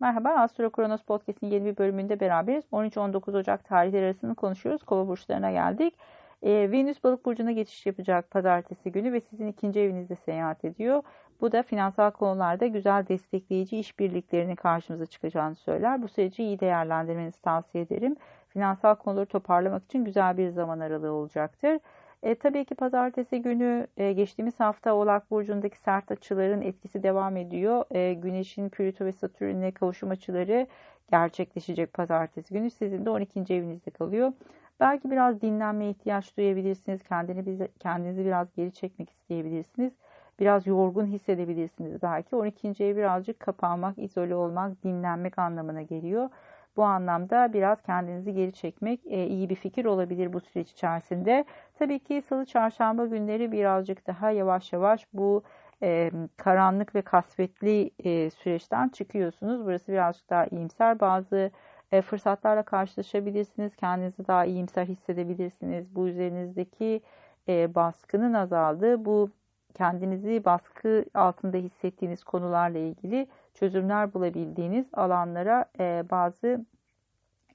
Merhaba, Astro Kronos Podcast'in yeni bir bölümünde beraberiz. 13-19 Ocak tarihleri arasını konuşuyoruz. Kova burçlarına geldik. Ee, Venüs balık burcuna geçiş yapacak pazartesi günü ve sizin ikinci evinizde seyahat ediyor. Bu da finansal konularda güzel destekleyici işbirliklerinin karşımıza çıkacağını söyler. Bu süreci iyi değerlendirmenizi tavsiye ederim. Finansal konuları toparlamak için güzel bir zaman aralığı olacaktır. E, tabii ki pazartesi günü e, geçtiğimiz hafta Oğlak Burcu'ndaki sert açıların etkisi devam ediyor. E, Güneş'in Plüto ve Satürn'e kavuşum açıları gerçekleşecek pazartesi günü. Sizin de 12. evinizde kalıyor. Belki biraz dinlenmeye ihtiyaç duyabilirsiniz. Kendini, kendinizi biraz geri çekmek isteyebilirsiniz. Biraz yorgun hissedebilirsiniz belki. 12. ev birazcık kapanmak, izole olmak, dinlenmek anlamına geliyor. Bu anlamda biraz kendinizi geri çekmek e, iyi bir fikir olabilir bu süreç içerisinde. Tabii ki salı çarşamba günleri birazcık daha yavaş yavaş bu e, karanlık ve kasvetli e, süreçten çıkıyorsunuz. Burası birazcık daha iyimser. Bazı e, fırsatlarla karşılaşabilirsiniz. Kendinizi daha iyimser hissedebilirsiniz. Bu üzerinizdeki e, baskının azaldığı, bu kendinizi baskı altında hissettiğiniz konularla ilgili çözümler bulabildiğiniz alanlara e, bazı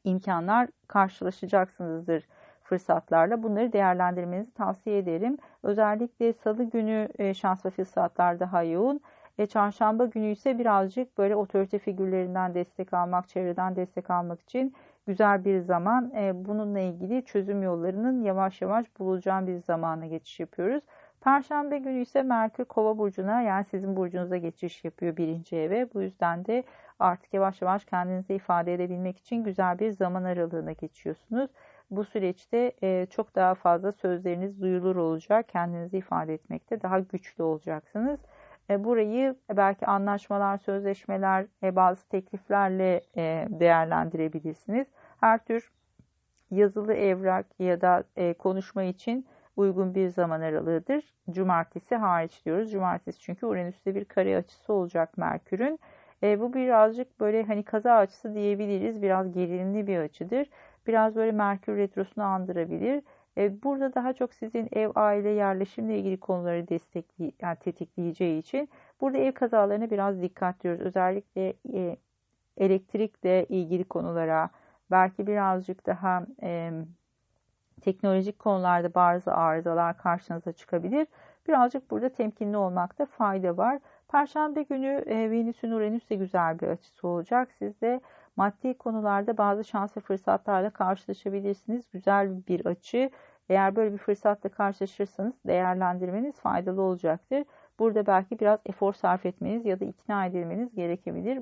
imkanlar karşılaşacaksınızdır fırsatlarla. Bunları değerlendirmenizi tavsiye ederim. Özellikle salı günü e, şans ve fırsatlar daha yoğun. E, çarşamba günü ise birazcık böyle otorite figürlerinden destek almak, çevreden destek almak için güzel bir zaman. E, bununla ilgili çözüm yollarının yavaş yavaş bulacağım bir zamana geçiş yapıyoruz. Perşembe günü ise Merkür Kova burcuna yani sizin burcunuza geçiş yapıyor birinci eve. Bu yüzden de artık yavaş yavaş kendinizi ifade edebilmek için güzel bir zaman aralığına geçiyorsunuz. Bu süreçte e, çok daha fazla sözleriniz duyulur olacak. Kendinizi ifade etmekte daha güçlü olacaksınız. E, burayı belki anlaşmalar, sözleşmeler, e, bazı tekliflerle değerlendirebilirsiniz. Her tür yazılı evrak ya da konuşma için uygun bir zaman aralığıdır. Cumartesi hariç diyoruz. Cumartesi çünkü Uranüs'te bir kare açısı olacak Merkür'ün. E, bu birazcık böyle hani kaza açısı diyebiliriz. Biraz gerilimli bir açıdır. Biraz böyle Merkür retrosunu andırabilir. E, burada daha çok sizin ev, aile, yerleşimle ilgili konuları destekli, yani tetikleyeceği için burada ev kazalarına biraz dikkat diyoruz. Özellikle e, elektrikle ilgili konulara, belki birazcık daha e, teknolojik konularda bazı arızalar karşınıza çıkabilir. Birazcık burada temkinli olmakta fayda var. Perşembe günü e, Venüs'ün Uranüs'e güzel bir açısı olacak. Siz de maddi konularda bazı şans ve fırsatlarla karşılaşabilirsiniz. Güzel bir açı. Eğer böyle bir fırsatla karşılaşırsanız değerlendirmeniz faydalı olacaktır. Burada belki biraz efor sarf etmeniz ya da ikna edilmeniz gerekebilir.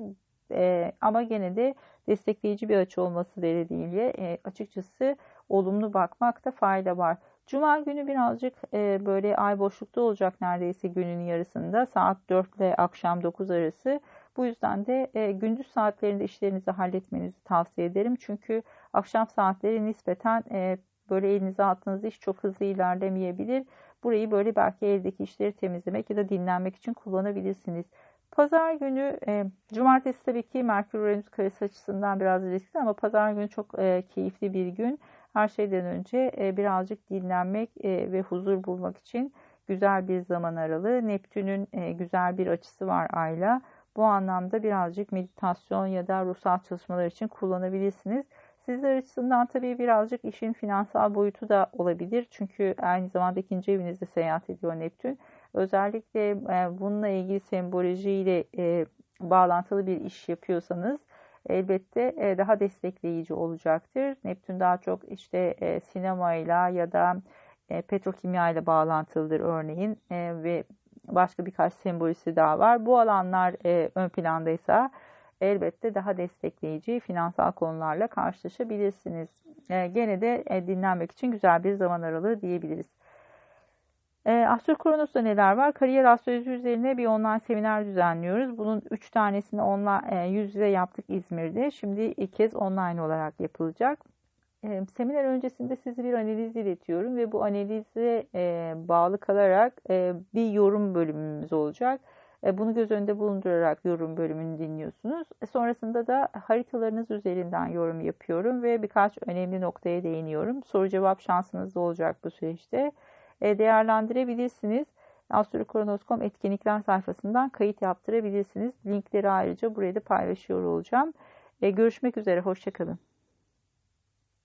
E, ama gene de destekleyici bir açı olması nedeniyle e, açıkçası olumlu bakmakta fayda var. Cuma günü birazcık e, böyle ay boşlukta olacak neredeyse günün yarısında saat 4 ile akşam 9 arası. Bu yüzden de e, gündüz saatlerinde işlerinizi halletmenizi tavsiye ederim. Çünkü akşam saatleri nispeten e, böyle elinize attığınız iş çok hızlı ilerlemeyebilir. Burayı böyle belki evdeki işleri temizlemek ya da dinlenmek için kullanabilirsiniz. Pazar günü, e, cumartesi tabii ki Merkür Uranüs karesi açısından biraz riskli ama pazar günü çok e, keyifli bir gün. Her şeyden önce e, birazcık dinlenmek e, ve huzur bulmak için güzel bir zaman aralığı. Neptün'ün e, güzel bir açısı var Ay'la. Bu anlamda birazcık meditasyon ya da ruhsal çalışmalar için kullanabilirsiniz. Sizler açısından tabii birazcık işin finansal boyutu da olabilir. Çünkü aynı zamanda ikinci evinizde seyahat ediyor Neptün. Özellikle bununla ilgili sembolojiyle bağlantılı bir iş yapıyorsanız elbette e, daha destekleyici olacaktır. Neptün daha çok işte e, sinemayla ya da e, petrokimya ile bağlantılıdır örneğin ve başka birkaç sembolisi daha var. Bu alanlar ön plandaysa elbette daha destekleyici finansal konularla karşılaşabilirsiniz. Gene de dinlenmek için güzel bir zaman aralığı diyebiliriz. E, Astro Kronos'ta neler var? Kariyer astroloji üzerine bir online seminer düzenliyoruz. Bunun 3 tanesini online, e, yüz yüze yaptık İzmir'de. Şimdi ilk kez online olarak yapılacak. E, seminer öncesinde size bir analiz iletiyorum ve bu analize e, bağlı kalarak e, bir yorum bölümümüz olacak. E, bunu göz önünde bulundurarak yorum bölümünü dinliyorsunuz. E, sonrasında da haritalarınız üzerinden yorum yapıyorum ve birkaç önemli noktaya değiniyorum. Soru cevap şansınız da olacak bu süreçte. E, değerlendirebilirsiniz. astrokronos.com etkinlikler sayfasından kayıt yaptırabilirsiniz. Linkleri ayrıca buraya da paylaşıyor olacağım. E, görüşmek üzere, hoşçakalın.